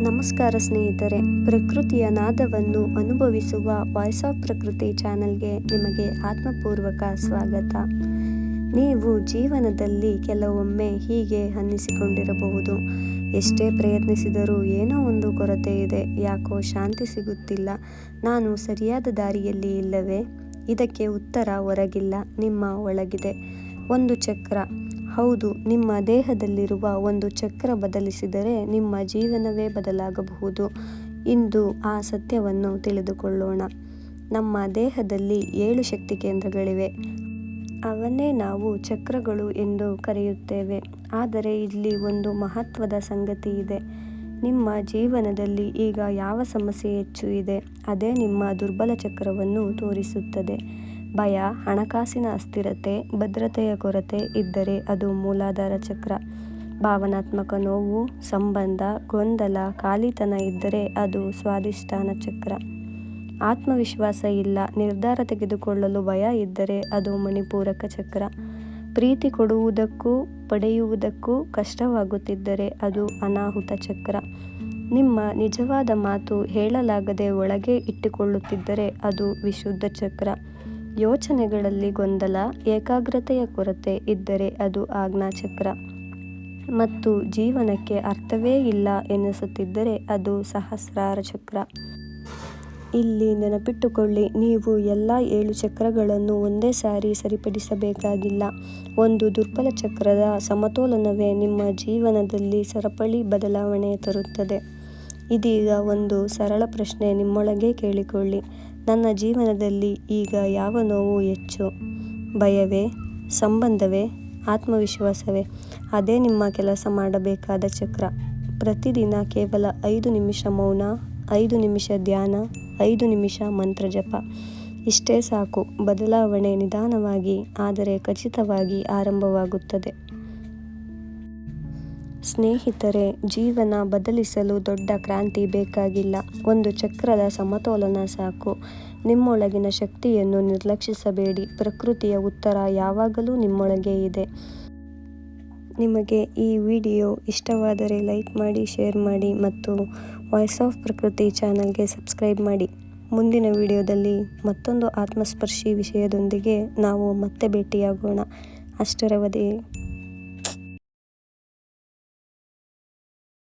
ನಮಸ್ಕಾರ ಸ್ನೇಹಿತರೆ, ಪ್ರಕೃತಿಯ ನಾದವನ್ನು ಅನುಭವಿಸುವ ವಾಯ್ಸ್ ಆಫ್ ಪ್ರಕೃತಿ ಚಾನಲ್ಗೆ ನಿಮಗೆ ಆತ್ಮಪೂರ್ವಕ ಸ್ವಾಗತ. ನೀವು ಜೀವನದಲ್ಲಿ ಕೆಲವೊಮ್ಮೆ ಹೀಗೆ ಅನ್ನಿಸಿಕೊಂಡಿರಬಹುದು. ಎಷ್ಟೇ ಪ್ರಯತ್ನಿಸಿದರೂ ಏನೋ ಒಂದು ಕೊರತೆ ಇದೆ, ಯಾಕೋ ಶಾಂತಿ ಸಿಗುತ್ತಿಲ್ಲ. ನಾನು ಸರಿಯಾದ ದಾರಿಯಲ್ಲಿ ಇಲ್ಲವೇ? ಇದಕ್ಕೆ ಉತ್ತರ ಹೊರಗಿಲ್ಲ, ನಿಮ್ಮ ಒಳಗಿದೆ. ಒಂದು ಚಕ್ರ. ಹೌದು, ನಿಮ್ಮ ದೇಹದಲ್ಲಿರುವ ಒಂದು ಚಕ್ರ ಬದಲಿಸಿದರೆ ನಿಮ್ಮ ಜೀವನವೇ ಬದಲಾಗಬಹುದು. ಇಂದು ಆ ಸತ್ಯವನ್ನು ತಿಳಿದುಕೊಳ್ಳೋಣ. ನಮ್ಮ ದೇಹದಲ್ಲಿ ಏಳು ಶಕ್ತಿ ಕೇಂದ್ರಗಳಿವೆ. ಅವನ್ನೇ ನಾವು ಚಕ್ರಗಳು ಎಂದು ಕರೆಯುತ್ತೇವೆ. ಆದರೆ ಇಲ್ಲಿ ಒಂದು ಮಹತ್ವದ ಸಂಗತಿ ಇದೆ. ನಿಮ್ಮ ಜೀವನದಲ್ಲಿ ಈಗ ಯಾವ ಸಮಸ್ಯೆ ಹೆಚ್ಚು ಇದೆ, ಅದೇ ನಿಮ್ಮ ದುರ್ಬಲ ಚಕ್ರವನ್ನು ತೋರಿಸುತ್ತದೆ. ಭಯ, ಹಣಕಾಸಿನ ಅಸ್ಥಿರತೆ, ಭದ್ರತೆಯ ಕೊರತೆ ಇದ್ದರೆ ಅದು ಮೂಲಾಧಾರ ಚಕ್ರ. ಭಾವನಾತ್ಮಕ ನೋವು, ಸಂಬಂಧ, ಗೊಂದಲ, ಖಾಲಿತನ ಇದ್ದರೆ ಅದು ಸ್ವಾಧಿಷ್ಠಾನ ಚಕ್ರ. ಆತ್ಮವಿಶ್ವಾಸ ಇಲ್ಲ, ನಿರ್ಧಾರ ತೆಗೆದುಕೊಳ್ಳಲು ಭಯ ಇದ್ದರೆ ಅದು ಮಣಿಪೂರಕ ಚಕ್ರ. ಪ್ರೀತಿ ಕೊಡುವುದಕ್ಕೂ, ಪಡೆಯುವುದಕ್ಕೂ ಕಷ್ಟವಾಗುತ್ತಿದ್ದರೆ ಅದು ಅನಾಹುತ ಚಕ್ರ. ನಿಮ್ಮ ನಿಜವಾದ ಮಾತು ಹೇಳಲಾಗದೆ ಒಳಗೆ ಇಟ್ಟುಕೊಳ್ಳುತ್ತಿದ್ದರೆ ಅದು ವಿಶುದ್ಧ ಚಕ್ರ. ಯೋಚನೆಗಳಲ್ಲಿ ಗೊಂದಲ, ಏಕಾಗ್ರತೆಯ ಕೊರತೆ ಇದ್ದರೆ ಅದು ಆಜ್ಞಾಚಕ್ರ. ಮತ್ತು ಜೀವನಕ್ಕೆ ಅರ್ಥವೇ ಇಲ್ಲ ಎನಿಸುತ್ತಿದ್ದರೆ ಅದು ಸಹಸ್ರಾರ ಚಕ್ರ. ಇಲ್ಲಿ ನೆನಪಿಟ್ಟುಕೊಳ್ಳಿ, ನೀವು ಎಲ್ಲ ಏಳು ಚಕ್ರಗಳನ್ನು ಒಂದೇ ಸಾರಿ ಸರಿಪಡಿಸಬೇಕಾಗಿಲ್ಲ. ಒಂದು ದುರ್ಬಲ ಚಕ್ರದ ಸಮತೋಲನವೇ ನಿಮ್ಮ ಜೀವನದಲ್ಲಿ ಸರಪಳಿ ಬದಲಾವಣೆ ತರುತ್ತದೆ. ಇದೀಗ ಒಂದು ಸರಳ ಪ್ರಶ್ನೆ ನಿಮ್ಮೊಳಗೆ ಕೇಳಿಕೊಳ್ಳಿ. ನನ್ನ ಜೀವನದಲ್ಲಿ ಈಗ ಯಾವ ನೋವು ಹೆಚ್ಚು? ಭಯವೇ? ಸಂಬಂಧವೇ? ಆತ್ಮವಿಶ್ವಾಸವೇ? ಅದೇ ನಿಮ್ಮ ಕೆಲಸ ಮಾಡಬೇಕಾದ ಚಕ್ರ. ಪ್ರತಿದಿನ ಕೇವಲ ಐದು ನಿಮಿಷ ಮೌನ, ಐದು ನಿಮಿಷ ಧ್ಯಾನ, ಐದು ನಿಮಿಷ ಮಂತ್ರ ಜಪ. ಇಷ್ಟೇ ಸಾಕು. ಬದಲಾವಣೆ ನಿಧಾನವಾಗಿ, ಆದರೆ ಖಚಿತವಾಗಿ ಆರಂಭವಾಗುತ್ತದೆ. ಸ್ನೇಹಿತರೆ, ಜೀವನ ಬದಲಿಸಲು ದೊಡ್ಡ ಕ್ರಾಂತಿ ಬೇಕಾಗಿಲ್ಲ. ಒಂದು ಚಕ್ರದ ಸಮತೋಲನ ಸಾಕು. ನಿಮ್ಮೊಳಗಿನ ಶಕ್ತಿಯನ್ನು ನಿರ್ಲಕ್ಷಿಸಬೇಡಿ. ಪ್ರಕೃತಿಯ ಉತ್ತರ ಯಾವಾಗಲೂ ನಿಮ್ಮೊಳಗೆ ಇದೆ. ನಿಮಗೆ ಈ ವಿಡಿಯೋ ಇಷ್ಟವಾದರೆ ಲೈಕ್ ಮಾಡಿ, ಶೇರ್ ಮಾಡಿ ಮತ್ತು ವಾಯ್ಸ್ ಆಫ್ ಪ್ರಕೃತಿ ಚಾನಲ್ಗೆ ಸಬ್ಸ್ಕ್ರೈಬ್ ಮಾಡಿ. ಮುಂದಿನ ವಿಡಿಯೋದಲ್ಲಿ ಮತ್ತೊಂದು ಆತ್ಮಸ್ಪರ್ಶಿ ವಿಷಯದೊಂದಿಗೆ ನಾವು ಮತ್ತೆ ಭೇಟಿಯಾಗೋಣ. ಅಷ್ಟರವರೆಗೆ